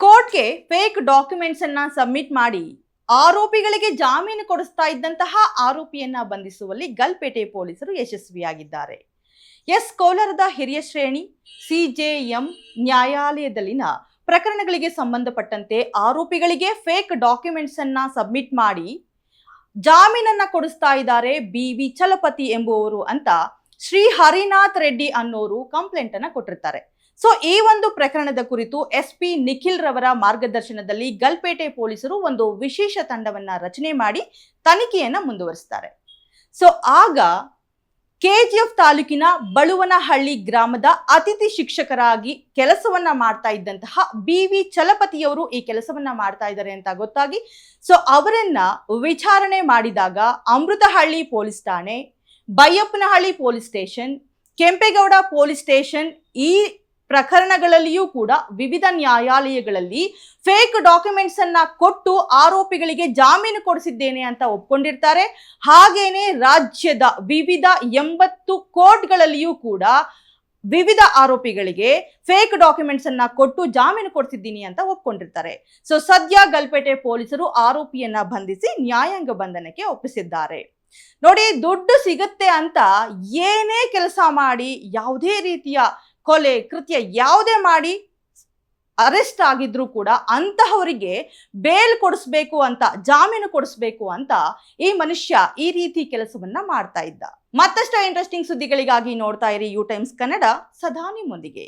ಕೋರ್ಟ್ಗೆ fake documents ಅನ್ನ submit ಮಾಡಿ ಆರೋಪಿಗಳಿಗೆ ಜಾಮೀನು ಕೊಡಿಸ್ತಾ ಇದ್ದಂತಹ ಆರೋಪಿಯನ್ನ ಬಂಧಿಸುವಲ್ಲಿ ಗಲ್ಪೇಟೆ ಪೊಲೀಸರು ಯಶಸ್ವಿಯಾಗಿದ್ದಾರೆ. ಎಸ್. ಕೋಲಾರದ ಹಿರಿಯ ಶ್ರೇಣಿ, ಸಿಜೆಎಂ ನ್ಯಾಯಾಲಯದಲ್ಲಿನ ಪ್ರಕರಣಗಳಿಗೆ ಸಂಬಂಧಪಟ್ಟಂತೆ ಆರೋಪಿಗಳಿಗೆ ಫೇಕ್ ಡಾಕ್ಯುಮೆಂಟ್ಸ್ ಅನ್ನ ಸಬ್ಮಿಟ್ ಮಾಡಿ ಜಾಮೀನನ್ನ ಕೊಡಿಸ್ತಾ ಇದ್ದಾರೆ ಬಿ ವಿ ಚಲಪತಿ ಎಂಬುವವರು ಅಂತ ಶ್ರೀ ಹರಿನಾಥ್ ರೆಡ್ಡಿ ಅನ್ನೋರು ಕಂಪ್ಲೇಂಟ್ ಅನ್ನ ಕೊಟ್ಟಿರ್ತಾರೆ. ಸೊ ಈ ಒಂದು ಪ್ರಕರಣದ ಕುರಿತು ಎಸ್ ಪಿ ನಿಖಿಲ್ ರವರ ಮಾರ್ಗದರ್ಶನದಲ್ಲಿ ಗಲ್ಪೇಟೆ ಪೊಲೀಸರು ಒಂದು ವಿಶೇಷ ತಂಡವನ್ನ ರಚನೆ ಮಾಡಿ ತನಿಖೆಯನ್ನ ಮುಂದುವರಿಸ್ತಾರೆ. ಸೊ ಆಗ ಕೆಜಿಎಫ್ ತಾಲೂಕಿನ ಬಳುವನಹಳ್ಳಿ ಗ್ರಾಮದ ಅತಿಥಿ ಶಿಕ್ಷಕರಾಗಿ ಕೆಲಸವನ್ನ ಮಾಡ್ತಾ ಇದ್ದಂತಹ ಬಿ ವಿ ಚಲಪತಿಯವರು ಈ ಕೆಲಸವನ್ನ ಮಾಡ್ತಾ ಇದ್ದಾರೆ ಅಂತ ಗೊತ್ತಾಗಿ ಸೊ ಅವರನ್ನ ವಿಚಾರಣೆ ಮಾಡಿದಾಗ ಅಮೃತಹಳ್ಳಿ ಪೊಲೀಸ್ ಠಾಣೆ, Byappanahalli police station, Kempegowda police station ಈ ಪ್ರಕರಣಗಳಲ್ಲಿಯೂ ಕೂಡ ವಿವಿಧ ನ್ಯಾಯಾಲಯಗಳಲ್ಲಿ ಫೇಕ್ ಡಾಕ್ಯುಮೆಂಟ್ಸ್ ಅನ್ನ ಕೊಟ್ಟು ಆರೋಪಿಗಳಿಗೆ ಜಾಮೀನು ಕೊಡಿಸಿದ್ದೇನೆ ಅಂತ ಒಪ್ಕೊಂಡಿರ್ತಾರೆ. ಹಾಗೇನೆ ರಾಜ್ಯದ ವಿವಿಧ ಎಂಬತ್ತು ಕೋರ್ಟ್ಗಳಲ್ಲಿಯೂ ಕೂಡ ವಿವಿಧ ಆರೋಪಿಗಳಿಗೆ ಫೇಕ್ ಡಾಕ್ಯುಮೆಂಟ್ಸ್ ಅನ್ನ ಕೊಟ್ಟು ಜಾಮೀನು ಕೊಡ್ತಿದ್ದೀನಿ ಅಂತ ಒಪ್ಕೊಂಡಿರ್ತಾರೆ. ಸೊ ಸದ್ಯ ಗಲ್ಪೇಟೆ ಪೊಲೀಸರು ಆರೋಪಿಯನ್ನ ಬಂಧಿಸಿ ನ್ಯಾಯಾಂಗ ಬಂಧನಕ್ಕೆ ಒಪ್ಪಿಸಿದ್ದಾರೆ. ನೋಡಿ, ದುಡ್ಡು ಸಿಗುತ್ತೆ ಅಂತ ಏನೇ ಕೆಲಸ ಮಾಡಿ, ಯಾವುದೇ ರೀತಿಯ ಕೊಲೆ ಕೃತ್ಯ ಯಾವುದೇ ಮಾಡಿ ಅರೆಸ್ಟ್ ಆಗಿದ್ರು ಕೂಡ ಅಂತಹವರಿಗೆ ಬೇಲ್ ಕೊಡಿಸ್ಬೇಕು ಅಂತ, ಜಾಮೀನು ಕೊಡಿಸ್ಬೇಕು ಅಂತ ಈ ಮನುಷ್ಯ ಈ ರೀತಿ ಕೆಲಸವನ್ನ ಮಾಡ್ತಾ ಇದ್ದ. ಮತ್ತಷ್ಟು ಇಂಟ್ರೆಸ್ಟಿಂಗ್ ಸುದ್ದಿಗಳಿಗಾಗಿ ನೋಡ್ತಾ ಇರಿ ಯು ಟೈಮ್ಸ್ ಕನ್ನಡ ಸದಾ ನಿಮ್ಮೊಂದಿಗೆ